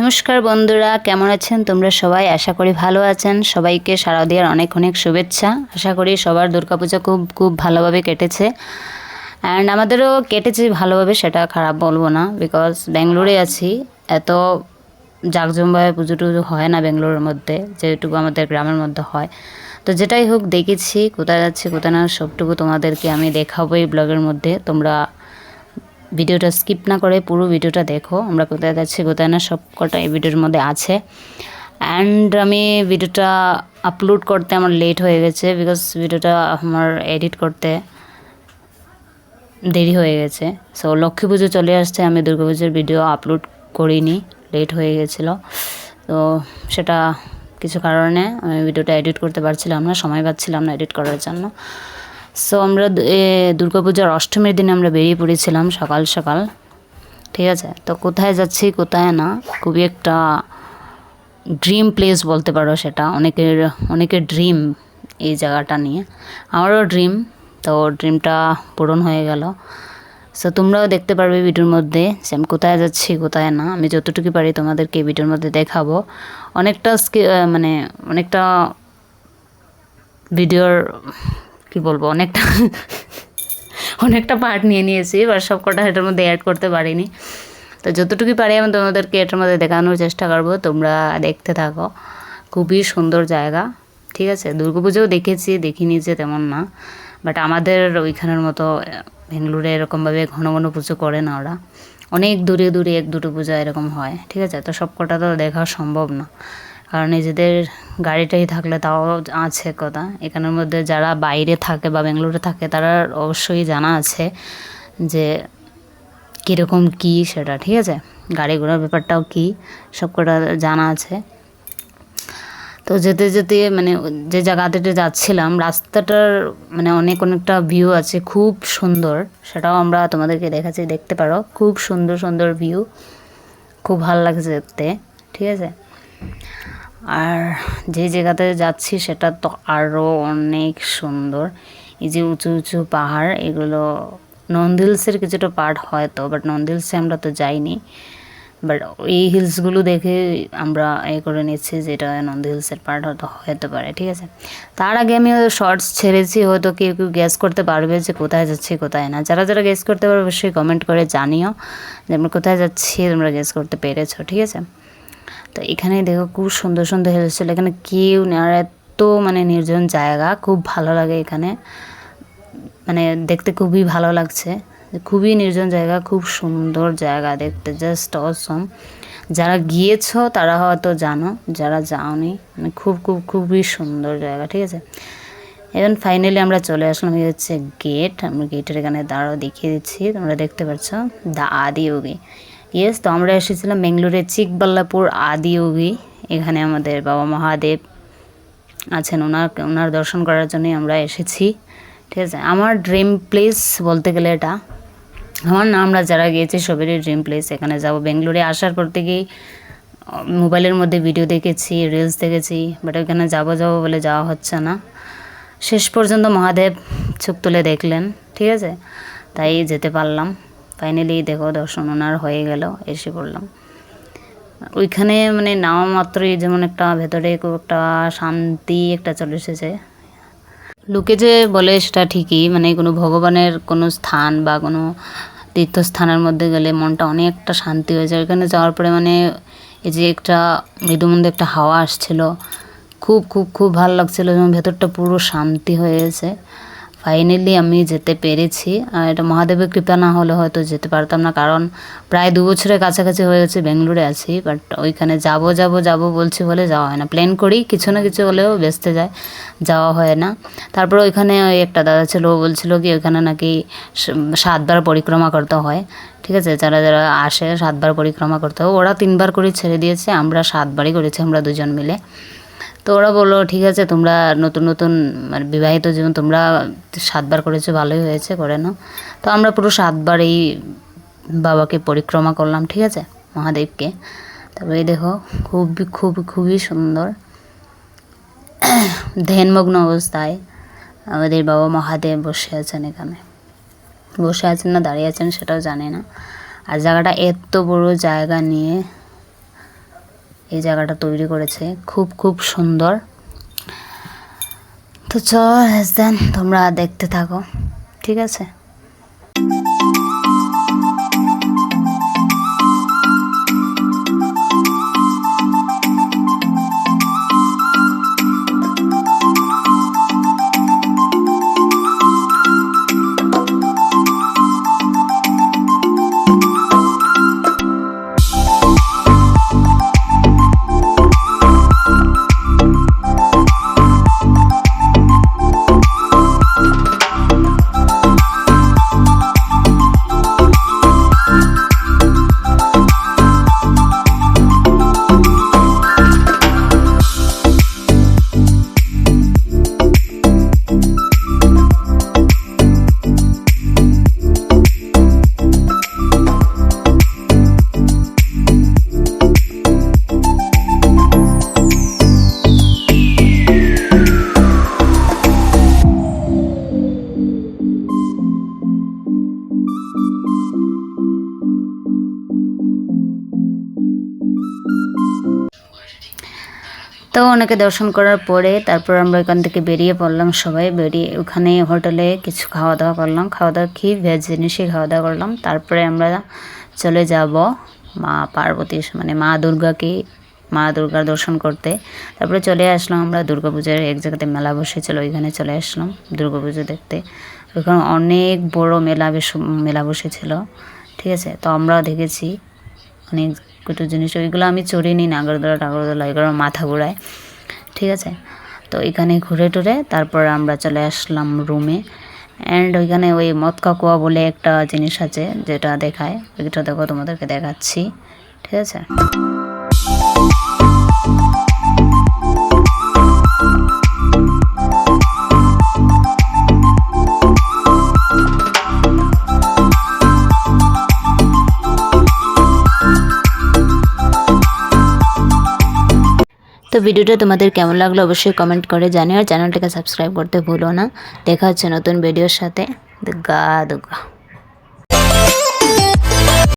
নমস্কার বন্ধুরা, কেমন আছেন? তোমরা সবাই আশা করি ভালো আছেন। সবাইকে শারদীয়ার অনেক অনেক শুভেচ্ছা। আশা করি সবার দুর্গাপূজা খুব খুব ভালোভাবে কেটেছে। অ্যান্ড আমাদেরও কেটেছে ভালোভাবে, সেটা খারাপ বলব না। বিকজ ব্যাঙ্গালোরে আছি, এত জাঁকজমভাবে পুজো টুজো হয় না ব্যাঙ্গালোরের মধ্যে, যেটুকু আমাদের গ্রামের মধ্যে হয়। তো যেটাই হোক, দেখেছি, কোথায় যাচ্ছি, কোথায় না, সবটুকু তোমাদেরকে আমি দেখাবো এই ব্লগের মধ্যে। তোমরা ভিডিওটা স্কিপ না করে পুরো ভিডিওটা দেখো। আমরা কোথায় যাচ্ছি, কোথায় না, সব কটা এই ভিডিওর মধ্যে আছে। অ্যান্ড আমি ভিডিওটা আপলোড করতে আমার লেট হয়ে গেছে বিকজ ভিডিওটা আমার এডিট করতে দেরি হয়ে গেছে। সো লক্ষ্মী পুজো চলে আসছে, আমি দুর্গা পুজোর ভিডিও আপলোড করিনি লেট হয়ে গেছিল। তো সেটা কিছু কারণে আমি ভিডিওটা এডিট করতে পারছিলাম না, সময় পাচ্ছিলাম না এডিট করার জন্য। সো আমরা দুর্গাপূজার অষ্টমীর দিনে আমরা বেরিয়ে পড়েছিলাম সকাল সকাল। ঠিক আছে? তো কোথায় যাচ্ছি, কোথায় না, খুবই একটা ড্রিম প্লেস বলতে পারো সেটা। অনেকের অনেকের ড্রিম এই জায়গাটা নিয়ে। আমারও ড্রিম তো ড্রিমটা পূরণ হয়ে গেল। সো তোমরাও দেখতে পারবে ভিডিওর মধ্যে যে আমি কোথায় যাচ্ছি, কোথায় না। আমি যতটুকু পারি তোমাদেরকে ভিডিওর মধ্যে দেখাবো। অনেকটা মানে অনেকটা ভিডিওর কি বলব, অনেকটা অনেকটা পার্ট নিয়ে নিয়েছি, এবার সব কটা এটার মধ্যে অ্যাড করতে পারিনি। তো যতটুকু পারি আমি তোমাদেরকে এটার মধ্যে দেখানোর চেষ্টা করব, তোমরা দেখতে থাকো। খুবই সুন্দর জায়গা, ঠিক আছে? দুর্গাপুজোও দেখেছি, দেখিনি যে তেমন না। বাট আমাদের ওইখানের মতো বেঙ্গলুরে এরকমভাবে ঘন ঘন পুজো করে না ওরা। অনেক দূরে দূরে এক দুটো পূজা এরকম হয়, ঠিক আছে? তো সব কটা তো দেখা সম্ভব না। কারণ নিজেদের গাড়িটাই থাকলে তাও আছে কথা। এখানের মধ্যে যারা বাইরে থাকে বা বেঙ্গালুরু থাকে, তারা অবশ্যই জানা আছে যে কীরকম কী সেটা, ঠিক আছে? গাড়ি ঘোড়ার ব্যাপারটাও কী, সব কটা জানা আছে। তো যেতে যেতে মানে যে জায়গাতে যাচ্ছিলাম, রাস্তাটার মানে অনেক অনেকটা ভিউ আছে, খুব সুন্দর। সেটাও আমরা তোমাদেরকে দেখাচ্ছি, দেখতে পারো। খুব সুন্দর সুন্দর ভিউ খুব ভালো লাগছে দেখতে, ঠিক আছে? আর যে জায়গাতে যাচ্ছি সেটা তো আরও অনেক সুন্দর। এই যে উঁচু উঁচু পাহাড়, এগুলো নন্দিলসের কিছুটা পার্ট হয়তো বাট নন্দিলসে আমরা তো যাইনি। বাট এই হিলসগুলো দেখে আমরা এ করে নিচ্ছি যেটা নন্দী হিলসের পার্ট হয়তো, হতে পারে, ঠিক আছে? তার আগে আমি শর্টস ছেড়েছি, হয়তো কেউ কেউ গ্যাস করতে পারবে যে কোথায় যাচ্ছি, কোথায় না। যারা যারা গ্যাস করতে পারবে, অবশ্যই কমেন্ট করে জানিও যে আমরা কোথায় যাচ্ছি, তোমরা গ্যাস করতে পেরেছ, ঠিক আছে? তো এখানে দেখো খুব সুন্দর সুন্দর হিলস এখানে কেউ নেই আর এত মানে নির্জন জায়গা, খুব ভালো লাগে এখানে। মানে দেখতে খুবই ভালো লাগছে। খুবই নির্জন জায়গা, খুব সুন্দর জায়গা দেখতে জাস্ট অসম যারা গিয়েছো, তারা হয়তো জানো, যারা যাওনি মানে খুব খুব, খুবই সুন্দর জায়গা, ঠিক আছে? এখন ফাইনালি আমরা চলে আসলাম এই হচ্ছে গেট আমরা গেটের এখানে দাঁড়াও দেখিয়ে দিচ্ছি, তোমরা দেখতে পাচ্ছ, দা আদি যোগী ইয়েস তো আমরা এসেছিলাম বেঙ্গলোরের চিকবাল্লাপুর আদি যোগী এখানে আমাদের বাবা মহাদেব আছেন, ওনার ওনার দর্শন করার জন্যই আমরা এসেছি। ঠিক আছে, আমার ড্রিম প্লেস বলতে গেলে এটা। আমার না আমরা যারা গিয়েছি সবেরই ড্রিম প্লেস এখানে যাব। বেঙ্গলোরে আসার পর থেকেই মোবাইলের মধ্যে ভিডিও দেখেছি রিলস দেখেছি বাট ওইখানে যাব যাব বলে যাওয়া হচ্ছে না। শেষ পর্যন্ত মহাদেব চোখ তুলে দেখলেন, ঠিক আছে? তাই যেতে পারলাম। ফাইনালি দেখো দর্শন ওনার হয়ে গেল, এসে পড়লাম। ওইখানে মানে নামা মাত্রই যেমন একটা ভেতরে খুব একটা শান্তি একটা চলে এসেছে। লোকে যে বলে সেটা ঠিকই মানে কোনো ভগবানের কোনো স্থান বা কোনো তীর্থস্থানের মধ্যে গেলে মনটা অনেকটা শান্তি হয়ে যায়। ওখানে যাওয়ার পরে মানে এই যে একটা মৃদুমন্দে একটা হাওয়া আসছিল, খুব খুব খুব ভালো লাগছিল। যেমন ভেতরটা পুরো শান্তি হয়ে গেছে। ফাইনালি আমি যেতে পেরেছি। আর এটা মহাদেবের কৃপা না হলে হয়তো যেতে পারতাম না। কারণ প্রায় দু বছরের কাছাকাছি হয়ে গেছে, বেঙ্গলোরে আছি। বাট ওইখানে যাব যাব যাব বলছি বলে যাওয়া হয় না। প্ল্যান করি, কিছু না কিছু হলেও বেসতে যায়, যাওয়া হয় না। তারপর ওইখানে ওই একটা দাদা ছিল, ও বলছিল কি, ওইখানে নাকি সাতবার পরিক্রমা করতে হয়। ঠিক আছে? যারা যারা আসে, সাতবার পরিক্রমা করতে হয়। ওরা তিনবার করে ছেড়ে দিয়েছে, আমরা সাতবারই করেছি, আমরা দুজন মিলে। তো ওরা বলল, ঠিক আছে, তোমরা নতুন নতুন মানে বিবাহিত জীবন তোমরা সাতবার করেছ, ভালোই হয়েছে, করে নাও। তো আমরা পুরো সাতবার এই বাবাকে পরিক্রমা করলাম, ঠিক আছে, মহাদেবকে। তারপরে দেখো, খুবই খুব খুবই সুন্দর ধ্যানমগ্ন অবস্থায় আমাদের বাবা মহাদেব বসে আছেন এখানে। বসে আছেন না, দাঁড়িয়ে আছেন, সেটাও জানে না। আর জায়গাটা এত বড় জায়গা নিয়ে এই জায়গাটা তৈরি করেছে। খুব খুব সুন্দর। তো চ দেন, তোমরা দেখতে থাকো। ঠিক আছে? তো অনেকে দর্শন করার পরে তারপর আমরা এখান থেকে বেরিয়ে পড়লাম সবাই। বেরিয়ে ওখানে হোটেলে কিছু খাওয়া দাওয়া করলাম। খাওয়া দাওয়া খেয়ে ভেজ জিনিসই খাওয়া দাওয়া করলাম। তারপরে আমরা চলে যাব মা পার্বতী মানে মা দুর্গাকে, মা দুর্গার দর্শন করতে। তারপরে চলে আসলাম আমরা দুর্গাপূজার এক জায়গাতে মেলা বসেছিল ওইখানে চলে আসলাম দুর্গাপুজো দেখতে। ওইখানে অনেক বড় মেলা বেশ মেলা বসেছিল। ঠিক আছে? তো আমরাও দেখেছি। অনেক কিছু জিনিস, ওইগুলো আমি চড়ে নিই নাগরদোলা টাগরদোলা এগুলো মাথা ঘোরায়। ঠিক আছে? তো এখানে ঘুরে টুরে তারপর আমরা চলে আসলাম রুমে অ্যান্ড ওইখানে ওই মদ কাকুয়া বলে একটা জিনিস আছে যেটা দেখায়। ওইটা দেখো, তোমাদেরকে দেখাচ্ছি। ঠিক আছে? তো ভিডিওটা তোমাদের কেমন লাগল অবশ্যই কমেন্ট করে জানিও আর চ্যানেলটাকে সাবস্ক্রাইব করতে ভুলো না। দেখা হচ্ছে নতুন ভিডিওর সাথে। দুগা দুর্গা